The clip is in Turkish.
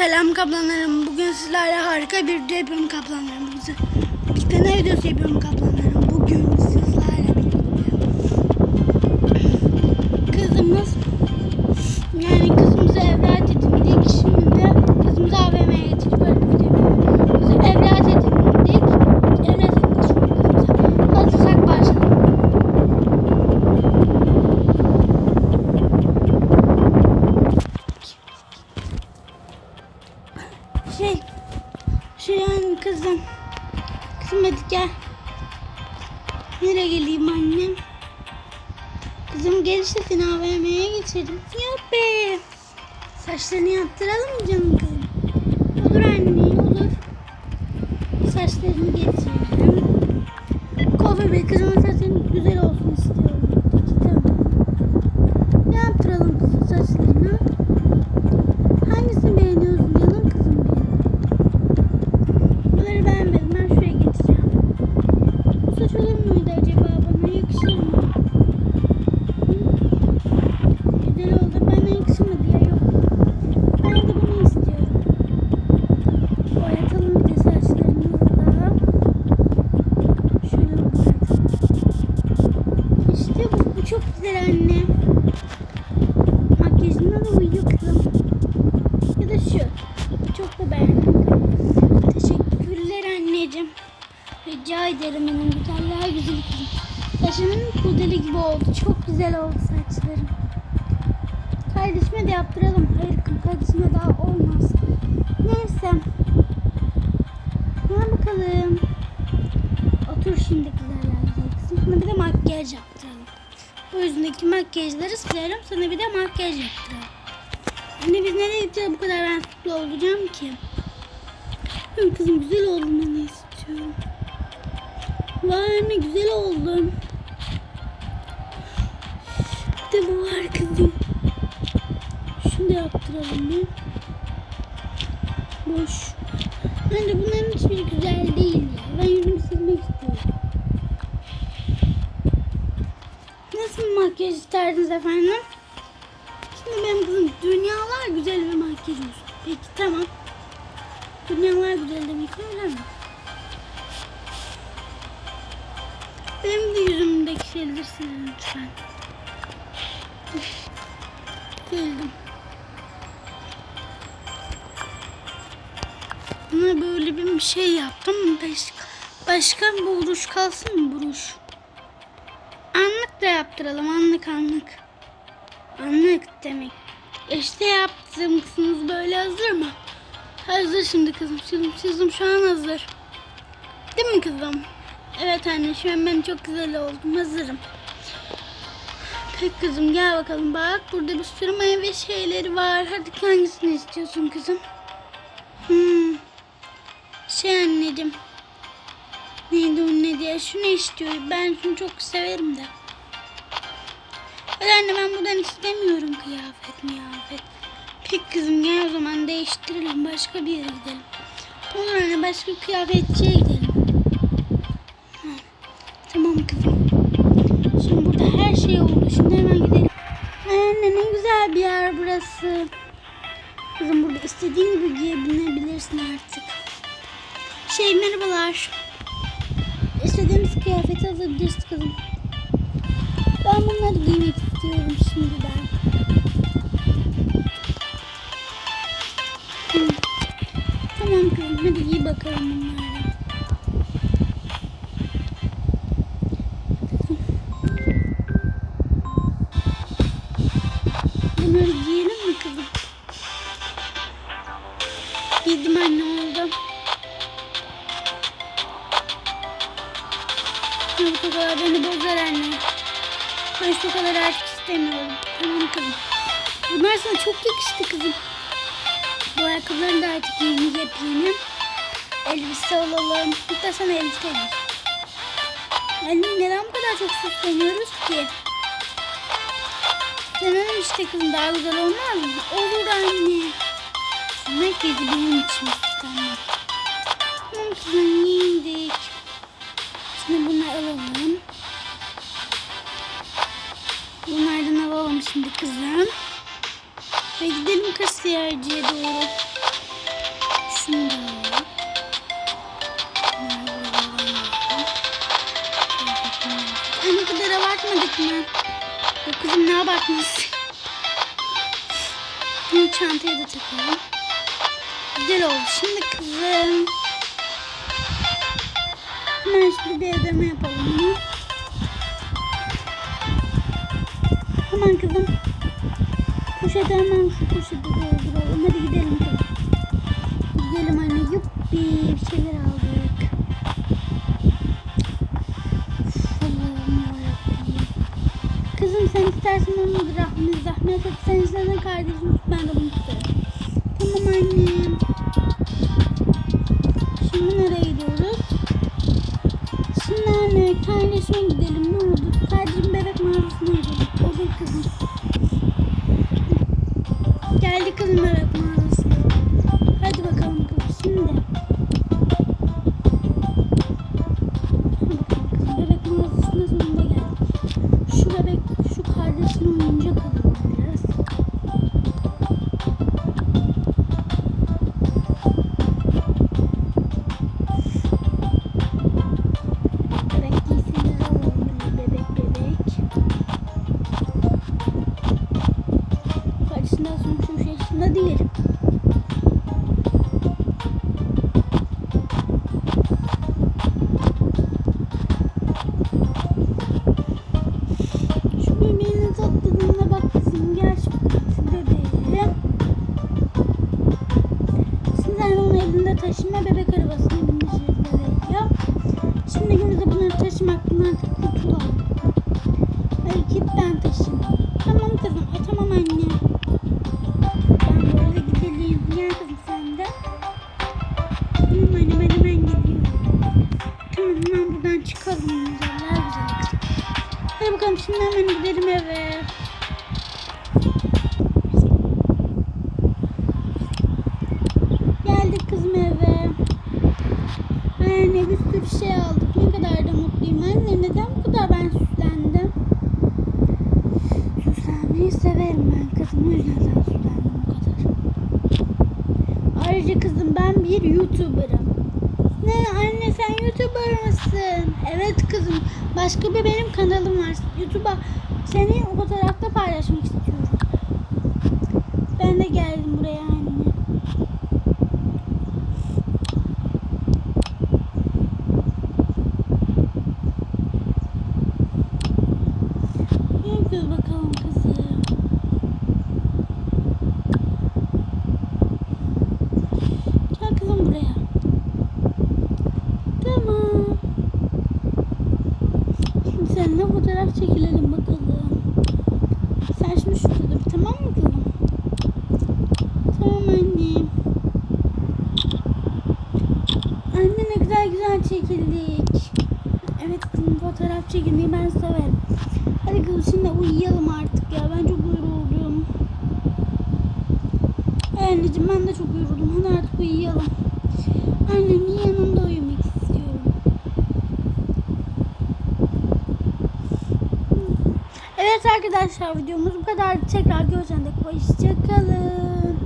Selam kaplanlarım. Bugün sizlerle harika bir video yapıyorum kaplanlarım. Birlikte ne videosu yapıyorum kaplanlarım? Bugün yani kızım. Kızım hadi gel. Nereye geleyim annem? Kızım gelirse seni AVM'ye geçerim. Yok be. Saçlarını yaptıralım mı canım kızım? Olur anne olur. Saçlarını getirelim. Kuaför bey kızımın saçları güzel olsun çok güzel anne. Makyajına da uyuyor. Ya da şu. Çok da beğendim. Teşekkürler anneciğim. Rica ederim benim güzeller güzel kızım. Saçımın kurdele gibi oldu. Çok güzel oldu saçlarım. Kardeşime de yaptıralım. Hayır kardeşime daha olmaz. Neyse. Gel bakalım. Otur şimdi güzel kızım. Sana bir de makyaj yaptıralım. Bu yüzündeki makyajları silerim. Sana bir de makyaj yaptıralım. Anne biz nereye gideceğiz bu kadar ben sütlü olacağım ki? Ben kızım güzel olmanı istiyorum. Vay anne güzel oldun. Bir de bu var kızım. Şunu da yaptıralım bir. Boş. Bence bunların hiçbiri güzel değil ya. Ben yüzümü silmek istiyorum. Nasıl bir makyaj isterdiniz efendim? Şimdi benim kızım dünyalar güzel bir makyaj olsun. Peki tamam. Dünyalar güzel demek öyle mi? Benim de yüzümdeki şeyleri silin lütfen. Sildim. Buna böyle bir şey yaptım. Başka, başka bir buruş kalsın mı buruş? Yaptıralım. Anlık anlık. Anlık demek. İşte yaptığım kısmınız böyle hazır mı? Hazır şimdi kızım. Kızım, kızım şu an hazır. Değil mi kızım? Evet anne şu an ben çok güzel oldum. Hazırım. Peki kızım gel bakalım bak. Burada bir sürü meyve şeyleri var. Hadi hangisini istiyorsun kızım? Hmm. Şey anneciğim. Neydi o ne diye. Şunu istiyor. Ben şunu çok severim de. Hadi anne ben buradan istemiyorum kıyafet miyafet. Peki kızım gel o zaman değiştirelim. Başka bir yere gidelim. Olur anne başka bir kıyafetçiye gidelim. Ha, Tamam kızım. Şimdi burada her şey oldu. Şimdi hemen gidelim. Anne ne güzel bir yer burası. Kızım burada istediğin gibi giyebilebilirsin artık. Şey merhabalar. İstediğimiz kıyafeti alabiliriz kızım. Ben bunları giymek istiyorum şimdiden. Tamam kızım hadi giy bakalım bunları. Bunları giyelim mi kızım? Giydim anne oldu. Bu kadar beni bozar anne. Ben şu kadar artık istemiyorum. Tamam kızım. Bunlar sana çok yakıştı kızım. Bu ayakkabıların da artık yeni yepyeni. Elbise alalım. Hatta sana elbise alayım. Anne neden bu kadar çok süsleniyoruz ki? Senin işte kızım daha güzel olmaz mı? Olur anne. Herkesi benim için istenmek. Tamam kızım giyindik. Şimdi bunları alalım. Bunlardan alalım şimdi kızım. Ve gidelim kasiyerciye doğru. Şunu da alalım. Hani bu kadar abartmadık mı? Yok kızım ne abartması? Bunu çantaya da takalım. Güzel oldu. Şimdi kızım. Hemen şimdi bir ödeme yapalım. Mı? Hemen kızım. Poşeti hemen şu poşeti dolduralım. Hadi gidelim kızım. Gidelim anne. Yuppi bir şeyler aldık. Kızım sen istersen onu rahmet zahmet et. Sen istersen kardeşim ben de bunu tutarım. Tamam annem. Şimdi nereye gidiyoruz? Şimdi anne kardeşime gidelim ne olur. Kardeşim bebek mağarasına gidelim. Geldi kızım bebek Şimdi günümüzde bunları taşımaktan artık kurtulalım. Belki ben taşıyayım. Tamam kızım. E, tamam anne. Ben böyle gidelim. Gel sen de. Tamam anne ben hemen geliyorum. Tamam hemen buradan çıkalım. Güzeller güzel. Hadi bakalım şimdi hemen gidelim eve. Geldik kızım eve. Anne bir sürü şey aldık. Ne kadar da mutluyum. Anne neden bu kadar ben süslendim? Süslenmeyi O yüzden sen süslendim bu kadar. Ayrıca kızım ben bir YouTuber'ım. Ne anne sen YouTuber mısın? Evet kızım. Başka bir benim kanalım var. YouTube'a seni o fotoğrafta paylaşmak istiyorum. Ben de geldim buraya anne. Gel kız bakalım kızım. Gel kızım buraya. Tamam. Şimdi seninle fotoğraf çekilelim bakalım. Sen şimdi şurada dur tamam mı kızım? Tamam anne. Anne ne güzel güzel çekildik. Evet kızım fotoğraf çekilmeyi ben severim. Hadi kızım şimdi uyuyalım artık ya. Ben çok yoruldum. Anneciğim ben de çok yoruldum. Hadi artık uyuyalım. Annemin yanında uyumak istiyorum. Evet arkadaşlar videomuz bu kadar. Tekrar görüşene dek hoşçakalın.